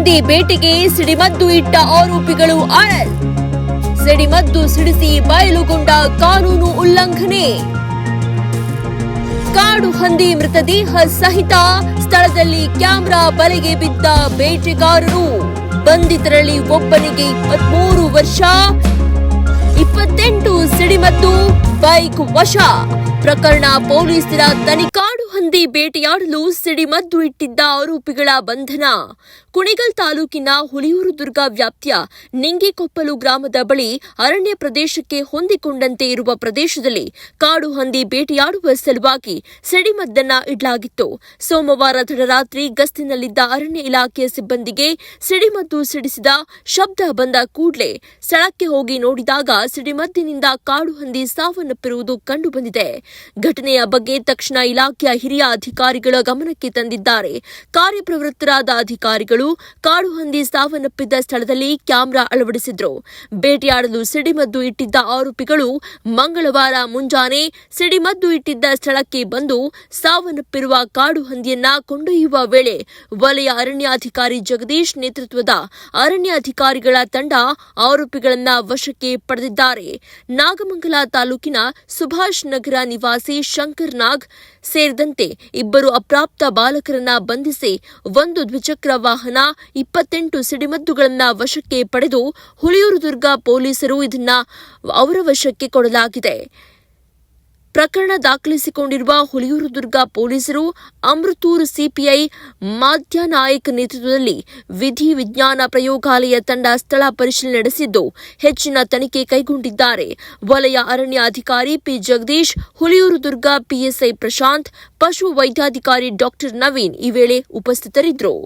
ಹಂದಿ ಬೇಟೆಗೆ ಸಿಡಿಮದ್ದು ಇಟ್ಟ ಆರೋಪಿಗಳು ಅರೆಸ್ಟ್ ಸಿಡಿಮದ್ದು ಸಿಡಿಸಿ ಬಯಲುಗೊಂಡ ಕಾನೂನು ಉಲ್ಲಂಘನೆ. ಕಾಡು ಹಂದಿ ಮೃತದೇಹ ಸಹಿತ ಸ್ಥಳದಲ್ಲಿ ಕ್ಯಾಮೆರಾ ಬಲೆಗೆ ಬಿದ್ದ ಬೇಟೆಗಾರರು. ಬಂಧಿತರಲ್ಲಿ ಒಬ್ಬನಿಗೆ ಇಪ್ಪತ್ಮೂರು ವರ್ಷ ಇಪ್ಪತ್ತೆಂಟು ಸಿಡಿಮದ್ದು ಬೈಕ್ ವಶ. ಪ್ರಕರಣ ಪೊಲೀಸರ ತನಿಖಾಡು ಹಂದಿ ಬೇಟೆಯಾಡಲು ಸಿಡಿಮದ್ದು ಇಟ್ಟಿದ್ದ ಆರೋಪಿಗಳ ಬಂಧನ. ಕುಣಿಗಲ್ ತಾಲೂಕಿನ ಹುಲಿಯೂರು ದುರ್ಗ ವ್ಯಾಪ್ತಿಯ ನಿಂಗಿಕೊಪ್ಪಲು ಗ್ರಾಮದ ಬಳಿ ಅರಣ್ಯ ಪ್ರದೇಶಕ್ಕೆ ಹೊಂದಿಕೊಂಡಂತೆ ಇರುವ ಪ್ರದೇಶದಲ್ಲಿ ಕಾಡು ಹಂದಿ ಬೇಟೆಯಾಡುವ ಸಲುವಾಗಿ ಸಿಡಿಮದ್ದನ್ನ ಇಡಲಾಗಿತ್ತು. ಸೋಮವಾರ ತಡರಾತ್ರಿ ಗಸ್ತಿನಲ್ಲಿದ್ದ ಅರಣ್ಯ ಇಲಾಖೆಯ ಸಿಬ್ಬಂದಿಗೆ ಸಿಡಿಮದ್ದು ಸಿಡಿಸಿದ ಶಬ್ದ ಬಂದ ಕೂಡಲೇ ಸ್ಥಳಕ್ಕೆ ಹೋಗಿ ನೋಡಿದಾಗ ಸಿಡಿಮದ್ದಿನಿಂದ ಕಾಡು ಹಂದಿ ಸಾವನ್ನಪ್ಪಿರುವುದು ಕಂಡುಬಂದಿದೆ. ಘಟನೆಯ ಬಗ್ಗೆ ತಕ್ಷಣ ಇಲಾಖೆಯ ಹಿರಿಯ ಅಧಿಕಾರಿಗಳ ಗಮನಕ್ಕೆ ತಂದಿದ್ದಾರೆ. ಕಾರ್ಯಪ್ರವೃತ್ತರಾದ ಅಧಿಕಾರಿಗಳು ಕಾಡು ಹಂದಿ ಸಾವನ್ನಪ್ಪಿದ್ದ ಸ್ಥಳದಲ್ಲಿ ಕ್ಯಾಮೆರಾ ಅಳವಡಿಸಿದ್ರು. ಬೇಟೆಯಾಡಲು ಸಿಡಿಮದ್ದು ಇಟ್ಟಿದ್ದ ಆರೋಪಿಗಳು ಮಂಗಳವಾರ ಮುಂಜಾನೆ ಸಿಡಿಮದ್ದು ಇಟ್ಟಿದ್ದ ಸ್ಥಳಕ್ಕೆ ಬಂದು ಸಾವನ್ನಪ್ಪಿರುವ ಕಾಡು ಹಂದಿಯನ್ನ ಕೊಂಡೊಯ್ಯುವ ವೇಳೆ ವಲಯ ಅರಣ್ಯಾಧಿಕಾರಿ ಜಗದೀಶ್ ನೇತೃತ್ವದ ಅರಣ್ಯಾಧಿಕಾರಿಗಳ ತಂಡ ಆರೋಪಿಗಳನ್ನ ವಶಕ್ಕೆ ಪಡೆದಿದ್ದಾರೆ ನಾಗಮಂಗಲ ತಾಲೂಕಿನ ಸುಭಾಷ್ ನಗರ ನಿವಾಸಿ ಶಂಕರ್ ನಾಗ್ ಸೇರಿದಂತೆ ಇಬ್ಬರು ಅಪ್ರಾಪ್ತ ಬಾಲಕರನ್ನ ಬಂಧಿಸಿ ಒಂದು ದ್ವಿಚಕ್ರ ವಾಹನ, ಇಪ್ಪತ್ತೆಂಟು ಸಿಡಿಮದ್ದುಗಳನ್ನ ವಶಕ್ಕೆ ಪಡೆದು ಹುಳಿಯೂರು ದುರ್ಗ ಪೊಲೀಸರು ಇದನ್ನ ಅವರ ವಶಕ್ಕೆ ಕೊಡಲಾಗಿದೆ. ಪ್ರಕರಣ ದಾಖಲಿಸಿಕೊಂಡಿರುವ ಹುಲಿಯೂರು ದುರ್ಗ ಪೊಲೀಸರು ಅಮೃತೂರು ಸಿಪಿಐ ಮಾಧ್ಯ ನಾಯಕ್ ನೇತೃತ್ವದಲ್ಲಿ ವಿಧಿ ವಿಜ್ಞಾನ ಪ್ರಯೋಗಾಲಯ ತಂಡ ಸ್ಥಳ ಪರಿಶೀಲನೆ ನಡೆಸಿದ್ದು ಹೆಚ್ಚಿನ ತನಿಖೆ ಕೈಗೊಂಡಿದ್ದಾರೆ. ವಲಯ ಅರಣ್ಯ ಅಧಿಕಾರಿ ಪಿ ಜಗದೀಶ್, ಹುಲಿಯೂರು ದುರ್ಗ ಪಿಎಸ್ಐ ಪ್ರಶಾಂತ್, ಪಶು ವೈದ್ಯಾಧಿಕಾರಿ ಡಾಕ್ಟರ್ ನವೀನ್ ಈ ವೇಳೆ ಉಪಸ್ಥಿತರಿದ್ದರು.